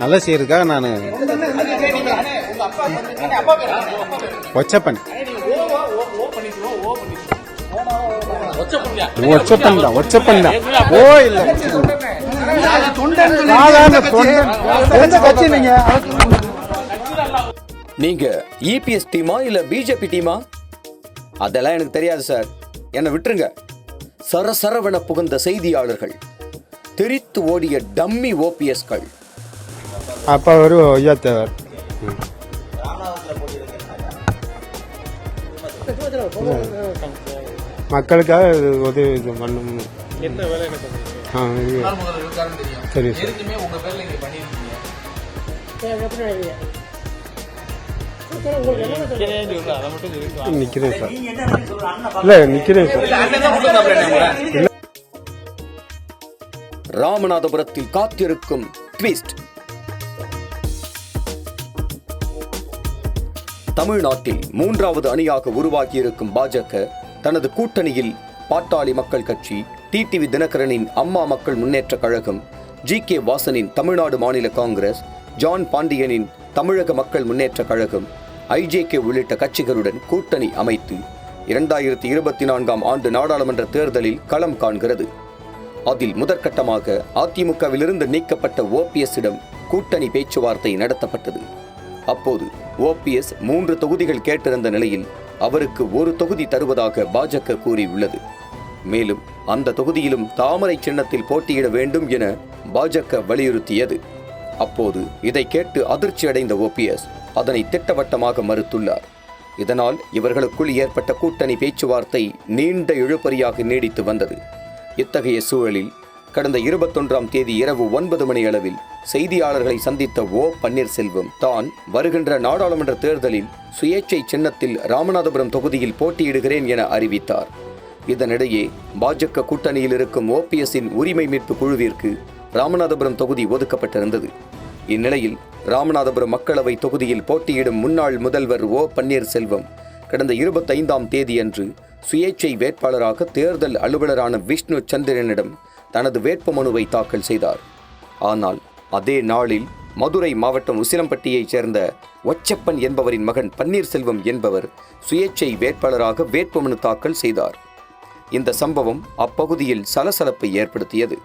நல்லா செய்யறதுக்காக நான் ஒச்சப்பன். ஒச்சப்பன் தான் ஒச்சப்பன் தான் ஓ இல்ல நீங்க? நீங்க இபிஎஸ் டீமா இல்ல பிஜேபி டீமா? அதெல்லாம் எனக்கு தெரியாது சார். என்னை விட்டுருங்க. சரசரவென புகுந்த செய்தியாளர்கள் தெரித்து ஓடிய டம்மி ஓபிஎஸ்கள் அப்பா ஒரு ஐயாத்தேவர். மக்களுக்காக உதவி இது ஆ, இது- சரி சார். நிக்கிறேன் சார். இல்ல நிக்கிறேன் சார். ராமநாதபுரத்தில் காத்திருக்கும் ட்விஸ்ட். தமிழ்நாட்டில் மூன்றாவது அணியாக உருவாகியிருக்கும் பாஜக தனது கூட்டணியில் பாட்டாளி மக்கள் கட்சி டிடிவி தினகரனின் அம்மா மக்கள் முன்னேற்ற கழகம் ஜி கே வாசனின் தமிழ்நாடு மாநில காங்கிரஸ் ஜான் பாண்டியனின் தமிழக மக்கள் முன்னேற்ற கழகம் ஐஜேகே உள்ளிட்ட கட்சிகளுடன் கூட்டணி அமைத்து இரண்டாயிரத்தி இருபத்தி நான்காம் ஆண்டு நாடாளுமன்ற தேர்தலில் களம் காண்கிறது. அதில் முதற்கட்டமாக அதிமுகவிலிருந்து நீக்கப்பட்ட ஓபிஎஸ்ஸிடம் கூட்டணி பேச்சுவார்த்தை நடத்தப்பட்டது. அப்போது ஓபிஎஸ் மூன்று தொகுதிகள் கேட்டிருந்த நிலையில் அவருக்கு ஒரு தொகுதி தருவதாக பாஜக கூறியுள்ளது. மேலும் அந்த தொகுதியிலும் தாமரை சின்னத்தில் போட்டியிட வேண்டும் என பாஜக வலியுறுத்தியது. அப்போது இதை கேட்டு அதிர்ச்சியடைந்த ஓபிஎஸ் அதனை திட்டவட்டமாக மறுத்துள்ளார். இதனால் இவர்களுக்குள் ஏற்பட்ட கூட்டணி பேச்சுவார்த்தை நீண்ட இழுபறியாக நீடித்து வந்தது. இத்தகைய சூழலில் கடந்த இருபத்தொன்றாம் தேதி இரவு ஒன்பது மணி அளவில் செய்தியாளர்களை சந்தித்த ஓ பன்னீர்செல்வம் தான் வருகின்ற நாடாளுமன்ற தேர்தலில் சுயேட்சை சின்னத்தில் ராமநாதபுரம் தொகுதியில் போட்டியிடுகிறேன் என அறிவித்தார். இதனிடையே பாஜக கூட்டணியில் இருக்கும் ஓபிஎஸ்ஸின் உரிமை மீட்பு குழுவிற்கு ராமநாதபுரம் தொகுதி ஒதுக்கப்பட்டிருந்தது. இந்நிலையில் ராமநாதபுரம் மக்களவை தொகுதியில் போட்டியிடும் முன்னாள் முதல்வர் ஓ பன்னீர்செல்வம் கடந்த இருபத்தைந்தாம் தேதியன்று சுயேட்சை வேட்பாளராக தேர்தல் அலுவலரான விஷ்ணு சந்திரனிடம் தனது வேட்புமனுவை தாக்கல் செய்தார். ஆனால் அதே நாளில் மதுரை மாவட்டம் உசிலம்பட்டியைச் சேர்ந்த ஒச்சப்பன் என்பவரின் மகன் பன்னீர்செல்வம் என்பவர் சுயேட்சை வேட்பாளராக வேட்புமனு தாக்கல் செய்தார். இந்த சம்பவம் அப்பகுதியில் சலசலப்பை ஏற்படுத்தியது.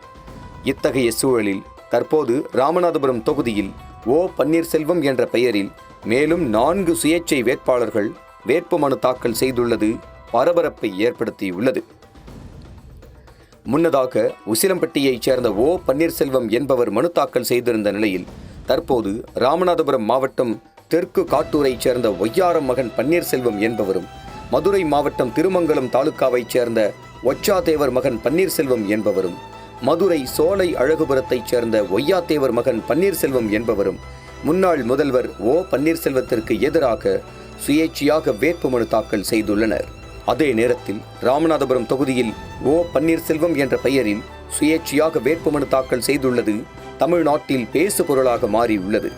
இத்தகைய சூழலில் தற்போது ராமநாதபுரம் தொகுதியில் ஓ. பன்னீர்செல்வம் என்ற பெயரில் மேலும் நான்கு சுயேட்சை வேட்பாளர்கள் வேட்புமனு தாக்கல் செய்துள்ளது பரபரப்பை ஏற்படுத்தியுள்ளது. முன்னதாக உசிலம்பட்டியைச் சேர்ந்த ஓ. பன்னீர்செல்வம் என்பவர் மனு தாக்கல் செய்திருந்த நிலையில் தற்போது ராமநாதபுரம் மாவட்டம் தெற்கு காட்டூரைச் சேர்ந்த ஒய்யாரம் மகன் பன்னீர்செல்வம் என்பவரும் மதுரை மாவட்டம் திருமங்கலம் தாலுகாவைச் சேர்ந்த ஒச்சாதேவர் மகன் பன்னீர்செல்வம் என்பவரும் மதுரை சோலை அழகுபுரத்தைச் சேர்ந்த ஒய்யாத்தேவர் மகன் பன்னீர்செல்வம் என்பவரும் முன்னாள் முதல்வர் ஓ. பன்னீர்செல்வத்திற்கு எதிராக சுயேட்சையாக வேட்புமனு தாக்கல் செய்துள்ளனர். அதே நேரத்தில் ராமநாதபுரம் தொகுதியில் ஓ பன்னீர்செல்வம் என்ற பெயரில் சுயேட்சையாக வேட்புமனு தாக்கல் செய்துள்ளது தமிழ்நாட்டில் பேசு பொருளாக மாறியுள்ளது.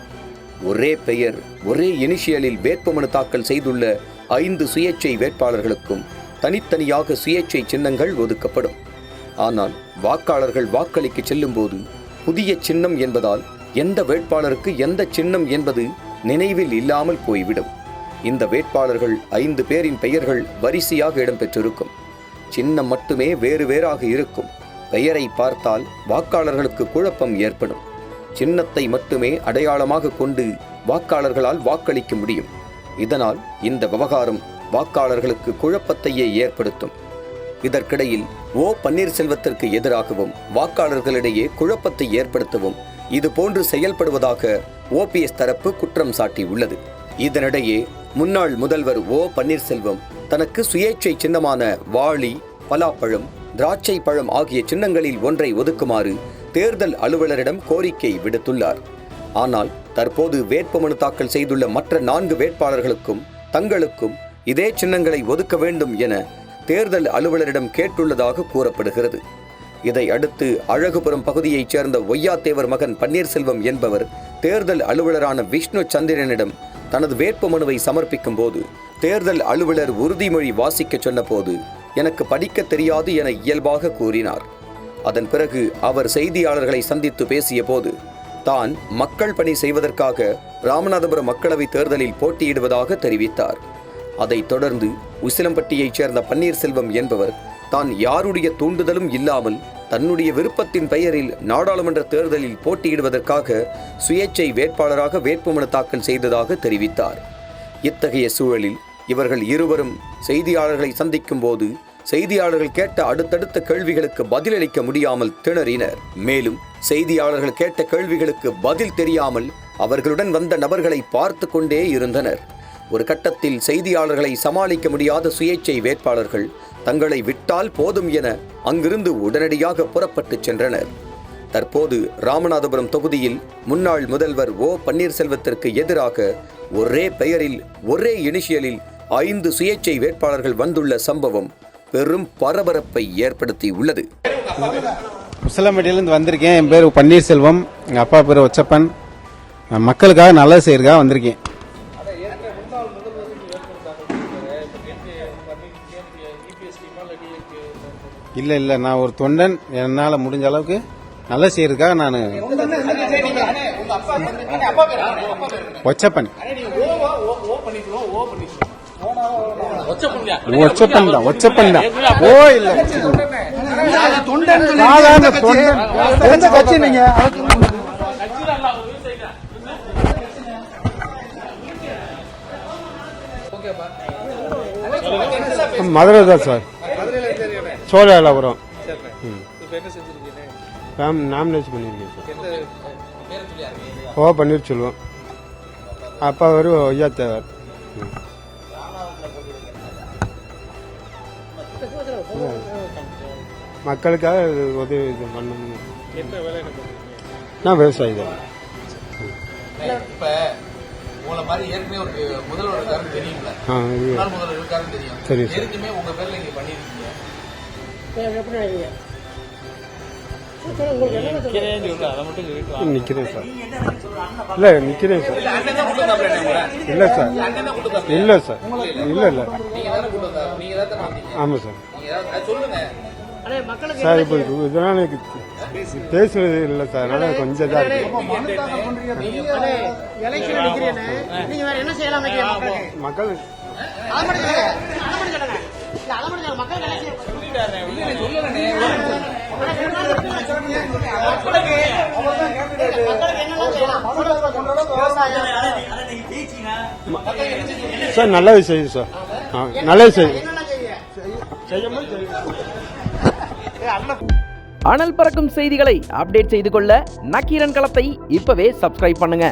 ஒரே பெயர் ஒரே இனிஷியலில் வேட்புமனு தாக்கல் செய்துள்ள ஐந்து சுயேட்சை வேட்பாளர்களுக்கும் தனித்தனியாக சுயேட்சை சின்னங்கள் ஒதுக்கப்படும். ஆனால் வாக்காளர்கள் வாக்களிக்க செல்லும்போது புதிய சின்னம் என்பதால் எந்த வேட்பாளருக்கு எந்த சின்னம் என்பது நினைவில் இல்லாமல் போய்விடும். இந்த வேட்பாளர்கள் ஐந்து பேரின் பெயர்கள் வரிசையாக இடம்பெற்றிருக்கும். சின்னம் மட்டுமே வேறு வேறாக இருக்கும். பெயரை பார்த்தால் வாக்காளர்களுக்கு குழப்பம் ஏற்படும். சின்னத்தை மட்டுமே அடையாளமாக கொண்டு வாக்காளர்களால் வாக்களிக்க முடியும். இதனால் இந்த விவகாரம் வாக்காளர்களுக்கு குழப்பத்தையே ஏற்படுத்தும். இதற்கிடையில் ஓ. பன்னீர்செல்வத்திற்கு எதிராகவும் வாக்காளர்களிடையே குழப்பத்தை ஏற்படுத்தவும் இதுபோன்று செயல்படுவதாக ஓபிஎஸ் தரப்பு குற்றம் சாட்டியுள்ளது. இதனிடையே முன்னாள் முதல்வர் ஓ பன்னீர்செல்வம் தனக்கு சுயேட்சை சின்னமான வாளி பலாப்பழம் திராட்சை பழம் ஆகிய சின்னங்களில் ஒன்றை ஒதுக்குமாறு தேர்தல் அலுவலரிடம் கோரிக்கை விடுத்துள்ளார். ஆனால் தற்போது வேட்புமனு தாக்கல் செய்துள்ள மற்ற நான்கு வேட்பாளர்களுக்கும் தங்களுக்கும் இதே சின்னங்களை ஒதுக்க வேண்டும் என தேர்தல் அலுவலரிடம் கேட்டுள்ளதாக கூறப்படுகிறது. இதை அடுத்து அழகுபுரம் பகுதியைச் சேர்ந்த ஒய்யாத்தேவர் மகன் பன்னீர்செல்வம் என்பவர் தேர்தல் அலுவலரான விஷ்ணு சந்திரனிடம் தனது வேட்புமனுவை சமர்ப்பிக்கும் போது தேர்தல் அலுவலர் உறுதிமொழி வாசிக்க சொன்னபோது எனக்கு படிக்க தெரியாது என இயல்பாக கூறினார். அதன் பிறகு அவர் செய்தியாளர்களை சந்தித்து பேசிய போது தான் மக்கள் பணி செய்வதற்காக ராமநாதபுரம் மக்களவை தேர்தலில் போட்டியிடுவதாக தெரிவித்தார். அதைத் தொடர்ந்து உசிலம்பட்டியைச் சேர்ந்த பன்னீர்செல்வம் என்பவர் தான் யாருடைய தூண்டுதலும் இல்லாமல் தன்னுடைய விருப்பத்தின் பெயரில் நாடாளுமன்ற தேர்தலில் போட்டியிடுவதற்காக சுயேச்சை வேட்பாளராக வேட்புமனு தாக்கல் செய்ததாக தெரிவித்தார். இத்தகைய சூழலில் இவர்கள் இருவரும் செய்தியாளர்களை சந்திக்கும் போது செய்தியாளர்கள் கேட்ட அடுத்தடுத்த கேள்விகளுக்கு பதிலளிக்க முடியாமல் திணறினர். மேலும் செய்தியாளர்கள் கேட்ட கேள்விகளுக்கு பதில் தெரியாமல் அவர்களுடன் வந்த நபர்களை பார்த்து கொண்டே இருந்தனர். ஒரு கட்டத்தில் செய்தியாளர்களை சமாளிக்க முடியாத சுயேச்சை வேட்பாளர்கள் தங்களை விட்டால் போதும் என அங்கிருந்து உடனடியாக புறப்பட்டுச் சென்றனர். தற்போது ராமநாதபுரம் தொகுதியில் முன்னாள் முதல்வர் ஓ பன்னீர்செல்வத்திற்கு எதிராக ஒரே பெயரில் ஒரே இனிஷியலில் ஐந்து சுயேச்சை வேட்பாளர்கள் வந்துள்ள சம்பவம் பெரும் பரபரப்பை ஏற்படுத்தி உள்ளது உசிலம்பட்டியிலேருந்து வந்திருக்கேன். என் பேர் பன்னீர்செல்வம். எங்கள் அப்பா பேர் ஒச்சப்பன். மக்களுக்காக நல்லது செய்யறதுக்காக வந்திருக்கேன். இல்லை இல்லை நான் ஒரு தொண்டன். என்னால் முடிஞ்ச அளவுக்கு நல்லது செய்யறதுக்காக நான் ஒச்சப்பன். ஒச்சப்பன். தான் ஒச்சப்பன் தான். ஓ இல்லை. சாதாரண தொண்டன் எந்த கட்சி நீங்க? மதுரை தான் சார். சோழாலபுரம் ஃபேம் நாமினேஷன் பண்ணியிருக்கேன் சார்? ஓ பன்னீர்செல்வம். அப்பா வரும் ஐயா தேவர். மக்களுக்காக இது உதவி இது பண்ணணும். நான் விவசாயி தான் இப்ப உங்களை மாதிரி ஏற்கனவே ஒரு முதல்வர் இருக்காருன்னு தெரியும்ல. ஆ இது முன்னாள் முதல்வர் இருக்காருன்னு தெரியும். சரி சார். எதுக்குமே உங்க பேர்ல இங்க பண்ணிருக்கீங்க. நிற்கிறேன் சார். இல்லை நிற்கிறேன் சார். தான்? இல்லை சார். தான். இல்லை சார். இல்லை இல்லை. தானே தான் ஆமாம் சார். சார் இப்போ இதெல்லாம் எனக்கு பேசுவது இல்லை சார். அதனால கொஞ்சம் இதாக இருக்கு. எலெக்ஷன் சார் நல்லது செய்யுது சார். என்னெல்லாம் செய்ய? அனல் பறக்கும் செய்திகளை அப்டேட் செய்து கொள்ள நக்கீரன் களத்தை இப்பவே சப்ஸ்கிரைப் பண்ணுங்க.